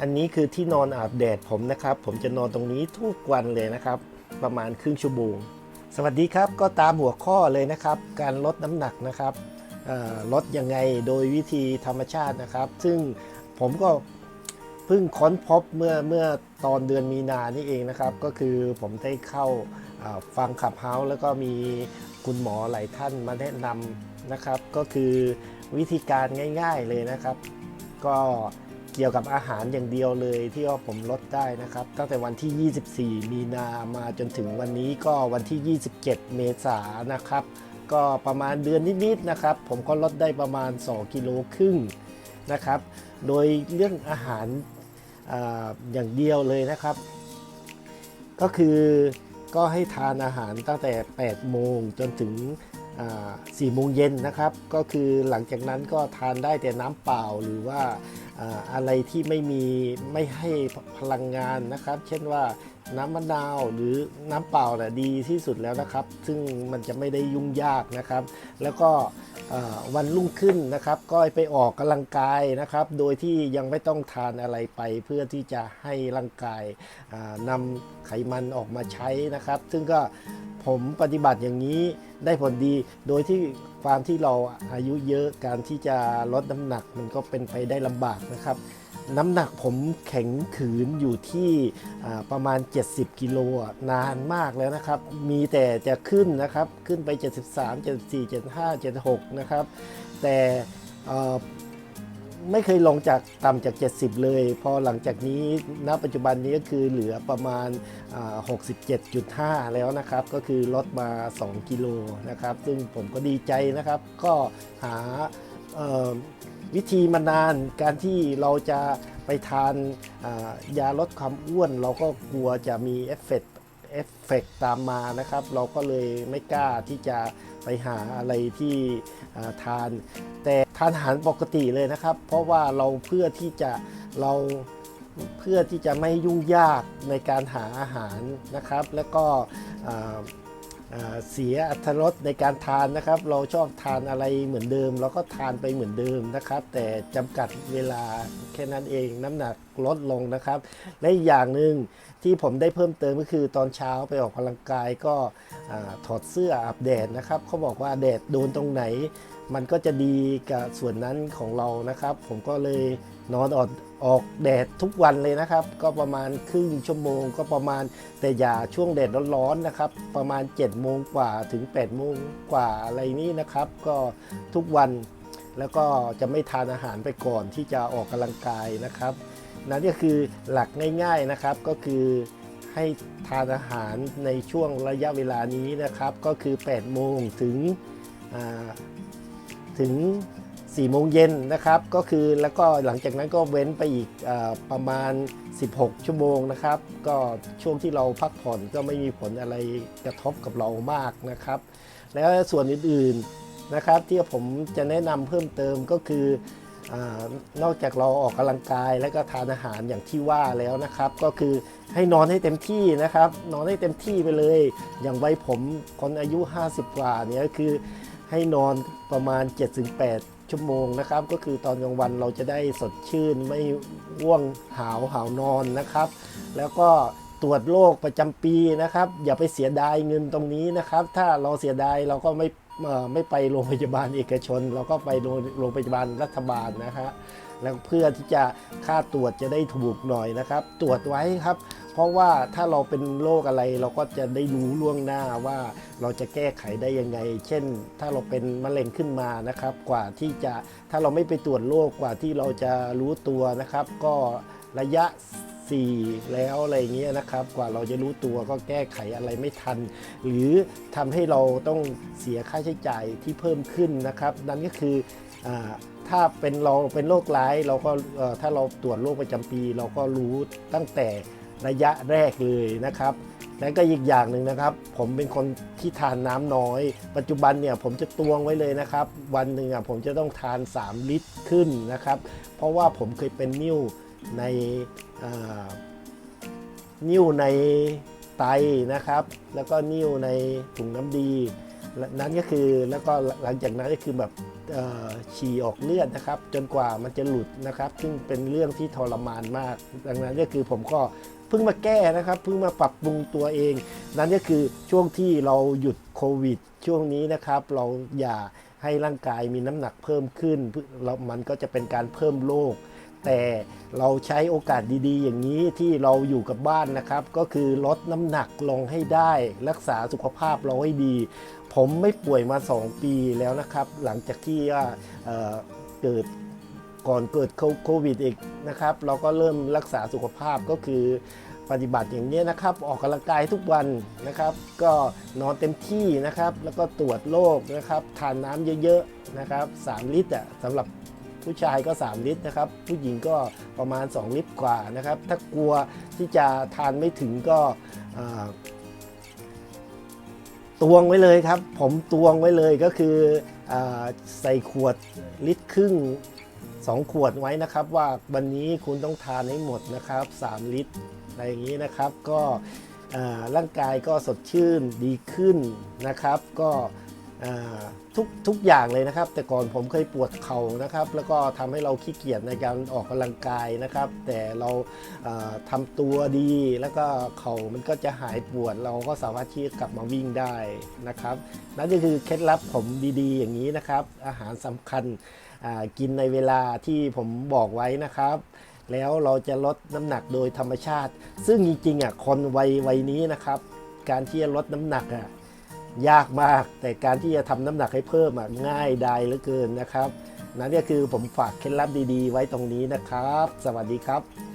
อันนี้คือที่นอนอาบแดดผมนะครับ ผมจะนอนตรงนี้ทุกวันเลยนะครับ ประมาณครึ่งชั่วโมงสวัสดีครับก็ตามหัวข้อเลยนะครับ การลดน้ำหนักนะครับลดยังไงโดยวิธีธรรมชาตินะครับ ซึ่งผมก็เพิ่งค้นพบเมื่อเมื่อตอนเดือนมีนานี่เองนะครับ ก็คือผมได้เข้าฟังขับเฮาส์แล้วก็มีคุณหมอหลายท่านมาแนะนำนะครับ ก็คือวิธีการง่าย ๆเลยนะครับ ก็ เกี่ยวกับอาหารอย่างเดียวเลยที่ว่าผมลดได้นะครับ ตั้งแต่วันที่ 24 มีนามาจนถึงวันนี้ก็วันที่ 27 เมษายนนะครับ ก็ประมาณเดือนนิดๆนะครับ ผมก็ลดได้ประมาณ 2 กิโลครึ่งนะครับ โดยเรื่องอาหารออย่างเดียวเลยนะครับ ก็คือก็ให้ทานอาหารตั้งแต่ 8 โมงจนถึง4โมงเย็นนะครับ ก็คือหลังจากนั้นก็ทานได้แต่น้ำเปล่าหรือว่า อะไรที่ไม่มีไม่ให้พลังงานนะครับ เช่นว่าน้ำมะนาวหรือน้ำเปล่าน่ะดีที่สุดแล้วนะครับ ซึ่งมันจะไม่ได้ยุ่งยากนะครับ แล้วก็วันรุ่งขึ้นนะครับ ก็ไปออกกำลังกายนะครับ โดยที่ยังไม่ต้องทานอะไรไป เพื่อที่จะให้ร่างกายอ่าไขมันออกมาใช้นะครับ ซึ่งก็ผมปฏิบัติอย่างนี้ได้ผลดีโดยที่ ความที่เราอายุเยอะการที่จะลดน้ำหนักมันก็เป็นไปได้ลำบากนะครับ น้ำหนักผมแข็งขืนอยู่ที่ประมาณ 70 กิโลนานมากแล้วนะครับ มีแต่จะขึ้นนะครับขึ้นไป 73 74 75 76 นะครับ แต่ ไม่เคยลงจากต่ำจาก 70 เลย พอหลังจากนี้ณปัจจุบันนี้ก็คือเหลือประมาณ 67.5 แล้วนะครับ ก็คือลดมา 2 กิโลนะครับ ซึ่งผมก็ดีใจนะครับ ก็หาวิธีมานานการที่เราจะไปทานยาลดความอ้วน เราก็กลัวจะมีเอฟเฟกต์เอฟเฟกต์ตามมานะครับ เราก็เลยไม่กล้าที่จะไปหาอะไรที่ทานแต่ ทานอาหารปกติเลยนะครับ เพราะว่าเราเพื่อที่จะเราเพื่อที่จะไม่ยุ่งยากในการหาอาหารนะครับ แล้วก็เสียอัตรสในการทานนะครับ เราชอบทานอะไรเหมือนเดิมเราก็ทานไปเหมือนเดิมนะครับ แต่จำกัดเวลาแค่นั้นเองน้ำหนักลดลงนะครับ และอีกอย่างหนึ่ง ที่ผมได้เพิ่มเติมก็คือตอนเช้าไปออกกำลังกายก็ถอดเสื้ออาบแดดนะครับเขาบอกว่าแดดโดนตรงไหน มันก็จะดีกับส่วนนั้นของเรานะครับ ผมก็เลยนอนออกออกแดดทุกวันเลยนะครับ ก็ประมาณครึ่งชั่วโมง ก็ประมาณแต่อย่าช่วงแดดร้อนๆนะครับ ประมาณ7โมงกว่าถึง8โมงกว่าอะไรนี้นะครับ ก็ทุกวันแล้วก็จะไม่ทานอาหารไปก่อนที่จะออกกำลังกายนะครับ นั่นก็คือหลักง่ายๆนะครับก็คือให้ทานอาหารในช่วงระยะเวลานี้นะครับ ก็คือ 8 โมงถึงถึง 4 โมงเย็นนะครับ ก็คือแล้วก็หลังจากนั้นก็เว้นไปอีกอประมาณ 16 ชั่วโมงนะครับ ก็ช่วงที่เราพักผ่อนก็ไม่มีผลอะไรกระทบกับเรามากนะครับ แล้วส่วนอื่นๆนะครับที่ผมจะแนะนำเพิ่มเติมก็คือ อนอกจากเราออกกำลังกายแล้วก็ทานอาหารอย่างที่ว่าแล้วนะครับ ก็คือให้นอนให้เต็มที่นะครับ นอนให้เต็มที่ไปเลย อย่างไวัยผมคนอายุ 50 กว่าเนี่ยก็คือให้นอนประมาณ 7-8 ชั่วโมงนะครับ ก็คือตอนกลางวันเราจะได้สดชื่นไม่ว่วงหาวหาวนอนนะครับ แล้วก็ตรวจโรคประจำปีนะครับ อย่าไปเสียดายเงินตรงนี้นะครับ ถ้าเราเสียดายเราก็ไม่ ไม่ไปโรงพยาบาลเอกชน เราก็ไปโรงพยาบาลรัฐบาลนะฮะแล้วเพื่อที่จะค่าตรวจจะได้ถูกหน่อยนะครับ ตรวจไว้ครับ เพราะว่าถ้าเราเป็นโรคอะไรเราก็จะได้รู้ล่วงหน้าว่าเราจะแก้ไขได้ยังไง เช่น ถ้าเราเป็นมะเร็งขึ้นมานะครับ กว่าที่จะถ้าเราไม่ไปตรวจโรคกว่าที่เราจะรู้ตัวนะครับ ก็ระยะ 4 แล้วอะไรเงี้ยนะครับ กว่าเราจะรู้ตัวก็แก้ไขอะไรไม่ทัน หรือทำให้เราต้องเสียค่าใช้จ่ายที่เพิ่มขึ้นนะครับ นั่นก็คืออถ้าเป็นเราเป็นโรคร้ายเราก็ถ้าเราตรวจโรคประจำปี เราก็รู้ตั้งแต่ระยะแรกเลยนะครับและก็อีกอย่างหนึ่งนะครับ ผมเป็นคนที่ทานน้ำน้อย ปัจจุบันเนี่ยผมจะตวงไว้เลยนะครับ วันหนึ่งอะผมจะต้องทาน 3 ลิตรขึ้นนะครับ เพราะว่าผมเคยเป็นนิ่ว ในนิ่วในไตนะครับ แล้วก็นิ่วในถุงน้ำดีนั้นก็คือแล้วก็หลังจากนั้นก็คือแบบฉี่ออกเลือดนะครับ จนกว่ามันจะหลุดนะครับ ซึ่งเป็นเรื่องที่ทรมานมาก ดังนั้นก็คือผมก็เพิ่งมาแก้นะครับเพิ่งมาปรับปรุงตัวเอง นั่นก็คือช่วงที่เราหยุดโควิด ช่วงนี้นะครับ เราอย่าให้ร่างกายมีน้ำหนักเพิ่มขึ้นเพื่อเรามันก็จะเป็นการเพิ่มโรค แต่เราใช้โอกาสดีๆ อย่างนี้ที่เราอยู่กับบ้านนะครับ ก็คือลดน้ำหนักลงให้ได้ รักษาสุขภาพเราให้ดี ผมไม่ป่วยมา 2 ปีแล้วนะครับ หลังจากที่ว่าเเกิดก่อนเกิดโควิดอีกนะครับ เราก็เริ่มรักษาสุขภาพก็คือปฏิบัติอย่างนี้นะครับ ออกกำลังกายทุกวันนะครับ ก็นอนเต็มที่นะครับ แล้วก็ตรวจโรคนะครับ ทานน้ำเยอะๆนะครับ 3 ลิตรสำหรับ ผู้ชายก็ 3 ลิตรนะครับ ผู้หญิงก็ประมาณ 2 ลิตรกว่านะครับ ถ้ากลัวที่จะทานไม่ถึงก็ตวงไว้เลยครับ ผมตวงไว้เลยก็คืออใส่ขวดลิตรครึ่ง2 ขวดไว้นะครับ ว่าวันนี้คุณต้องทานให้หมดนะครับ 3 ลิตรอะไรอย่างนี้นะครับก็ร่างกายก็สดชื่นดีขึ้นนะครับ ก็ ทุกทุกอย่างเลยนะครับ แต่ก่อนผมเคยปวดเข่านะครับ แล้วก็ทำให้เราขี้เกียจในการออกกำลังกายนะครับ แต่เราอ่าทำตัวดีแล้วก็เข่ามันก็จะหายปวด เราก็สามารถที่จะกลับมาวิ่งได้นะครับนั่นก็คือเคล็ดลับผมดีๆ อย่างนี้นะครับ อาหารสำคัญกินในเวลาที่ผมบอกไว้นะครับแล้วเราจะลดน้ำหนักโดยธรรมชาติ ซึ่งจริงๆอะคนวัยวัยนี้นะครับ การที่จะลดน้ำหนักอะ ยากมาก แต่การที่จะทำน้ำหนักให้เพิ่มอะง่ายได้เหลือเกินนะครับนั่นก็คือผมฝากเคล็ดลับดีๆ ไว้ตรงนี้นะครับ สวัสดีครับ